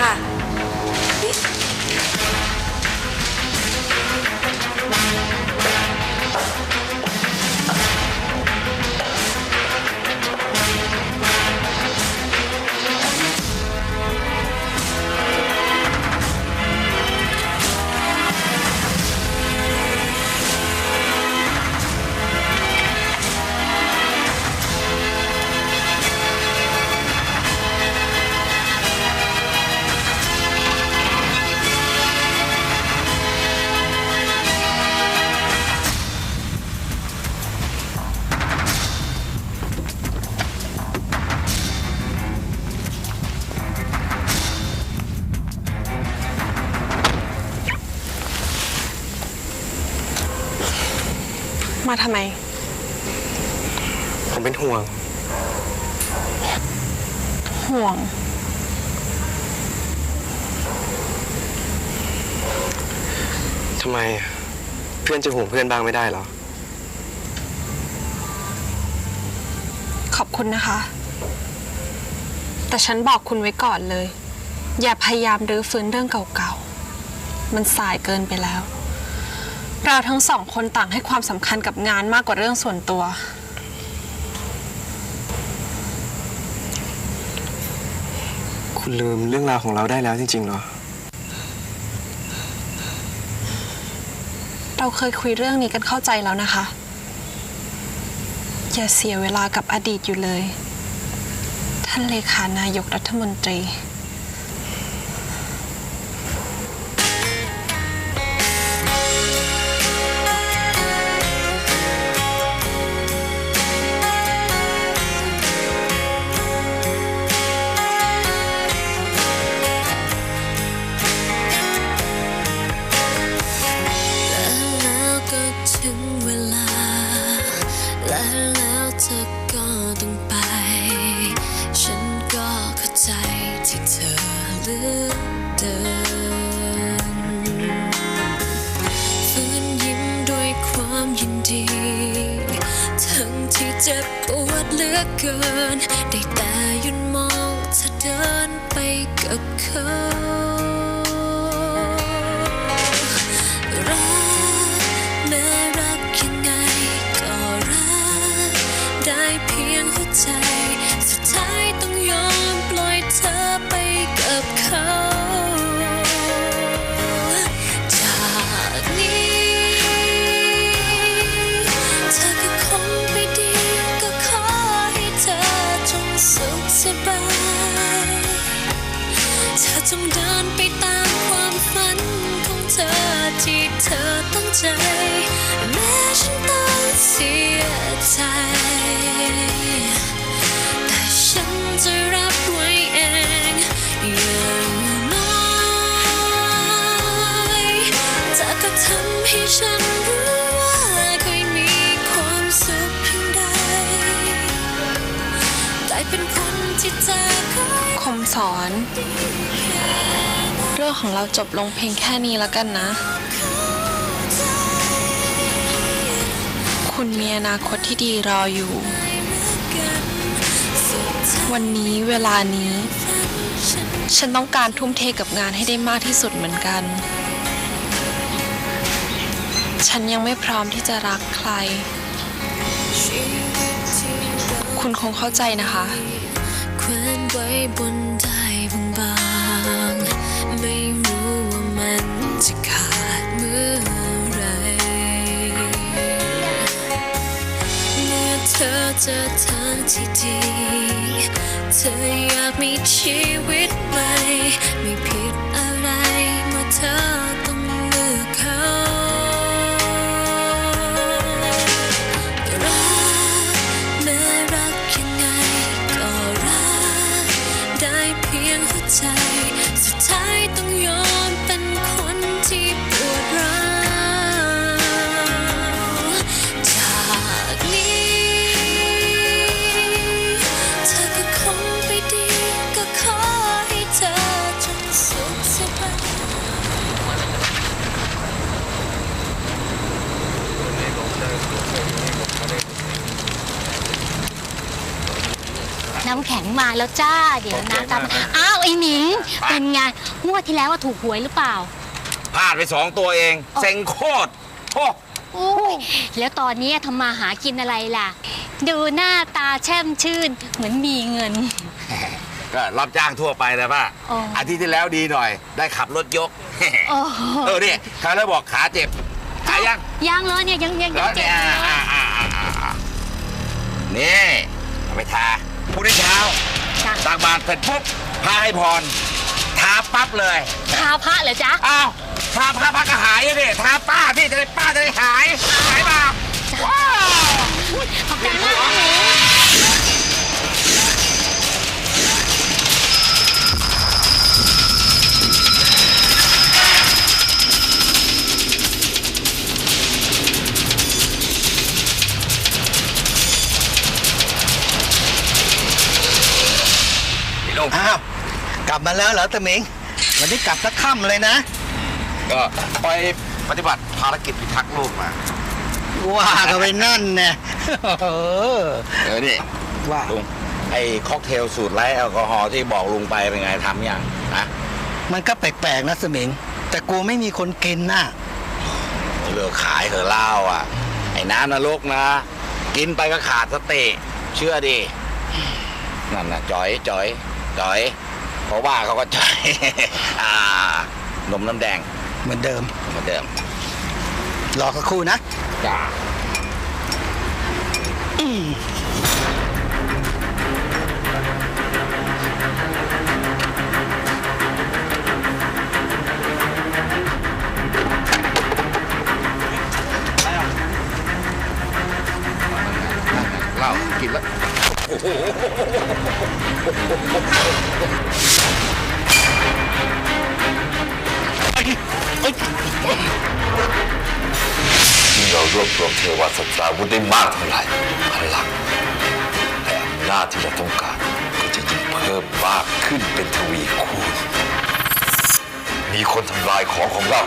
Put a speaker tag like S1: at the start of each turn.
S1: ค่ะ
S2: ผมเป็นห่วง
S3: ห่วง
S2: ทำไมอะเพื่อนจะห่วงเพื่อนบ้างไม่ได้เหรอ
S3: ขอบคุณนะคะ แต่ฉันบอกคุณไว้ก่อนเลย อย่าพยายามรื้อฟื้นเรื่องเก่าๆ มันสายเกินไปแล้ว เราทั้งสองคนต่างให้ความสำคัญกับงานมากกว่าเรื่องส่วนตัว
S2: คุณลืมเรื่องราวของเราได้แล้วจริงๆเหรอ
S3: เราเคยคุยเรื่องนี้กันเข้าใจแล้วนะคะ อย่าเสียเวลากับอดีตอยู่เลย ท่านเลขานายกรัฐมนตรี
S4: เหลือเกิน ได้แต่ยืนมองเธอเดินไปกับเขารักแม้รักยังไงก็รัก ได้เพียงหัวใจ เธอตั้งใจ แม้ฉันต้องเสียใจแต่ฉันจะรับไว้เองอย่างน้อยเธอก็ทำให้ฉันรู้ว่าเคยมีความสุขเพียงใดได้เป็นคนที่เธอเคย
S3: คมสอน เรื่องของเราจบลงเพียงแค่นี้แล้วกันนะ คุณมีอนาคตที่ดีรออยู่ วันนี้เวลานี้ ฉันต้องการทุ่มเทกับงานให้ได้มากที่สุดเหมือนกัน ฉันยังไม่พร้อมที่จะรักใคร คุณคงเข้าใจนะคะ
S4: ที่ดี เธออยากมีชีวิตใหม่ไม่ผิด น้ำ
S1: แข็งมาแล้วจ้า เดี๋ยวนะ
S5: โอเค
S1: ตาม
S5: มา
S1: อ้าวไอ้หนิง
S5: ไป
S1: เป็นไงงวดที่แล้วว่าถูกหวยหรือเปล่า
S5: พลาดไปสองตัวเองเซ็งโคตรโอ้
S1: โอ้ยแล้วตอนนี้ทำมาหากินอะไรล่ะ ดูหน้าตาแช่มชื่น เหมือนมีเงิน
S5: ก็รับจ้างทั่วไปนะป้า
S1: อ๋ออ
S5: อาทิตย์ที่แล้วดีหน่อย ได้ขับรถยก
S1: โอ้
S5: เออเนี่ยคราวแล้วบอกขาเจ็บขายัง
S1: ยังเลยเนี่ยยังยังยั
S5: แล้
S1: ง
S5: ว
S1: เจ็
S5: เนี่
S1: บ
S5: ย
S1: อยู่เลย
S5: อ่าอ่าอ่าอ่าอ่านี่ เอาไปทา พรุ่งนี้เช้า
S1: จ้ะ
S5: ตักบาตรเสร็จปุ๊บพาให้พรทาปั๊บเลย
S1: ทาพระเหรอจ๊ะ
S5: อ้าวทาพระพระก็หายอะดิทาป้าพี่จะได้ป้าจะได้หายหายเปล่าว้าว
S1: ขอบใจมากนะหนิ
S5: ลุง
S6: อ้าว กลับมาแล้วเหรอตะหมิงวันนี้กลับสักค่ำเลยนะ
S5: ก็ไปปฏิบัติภารกิจพิทักษ์โลกมา
S6: ว่ากันไปนั่นเนี่ยเออ
S5: เออนี่
S6: ว่า
S5: ลุงไอ้ค็อกเทลสูตรไร้แอลกอฮอล์ที่บอกลุงไปเป็นไงทำยังนะ
S6: มันก็แปลกๆนะสมิง แต่กูไม่มีคนกินน่ะ
S5: เลือกขายเถอะเหล้าอะ ไอ้น้ำนรกนะ กินไปก็ขาดสติ เชื่อดินั่นนะจอยจอย จอยเพราะว่าเขาก็จอย อ่านมน้ำแดง
S6: เหมือนเดิม
S5: เหมือนเดิม
S6: รอสักครู่นะ
S5: จ้าเห
S7: ยิ่เรารวบรวมเทวสตราวุธได้มากเท่าไหร่พลังแต่อำนาจที่เราต้องการก็จะยิ่งเพิ่มมากขึ้นเป็นทวีคูณมีคนทำลายของของเรา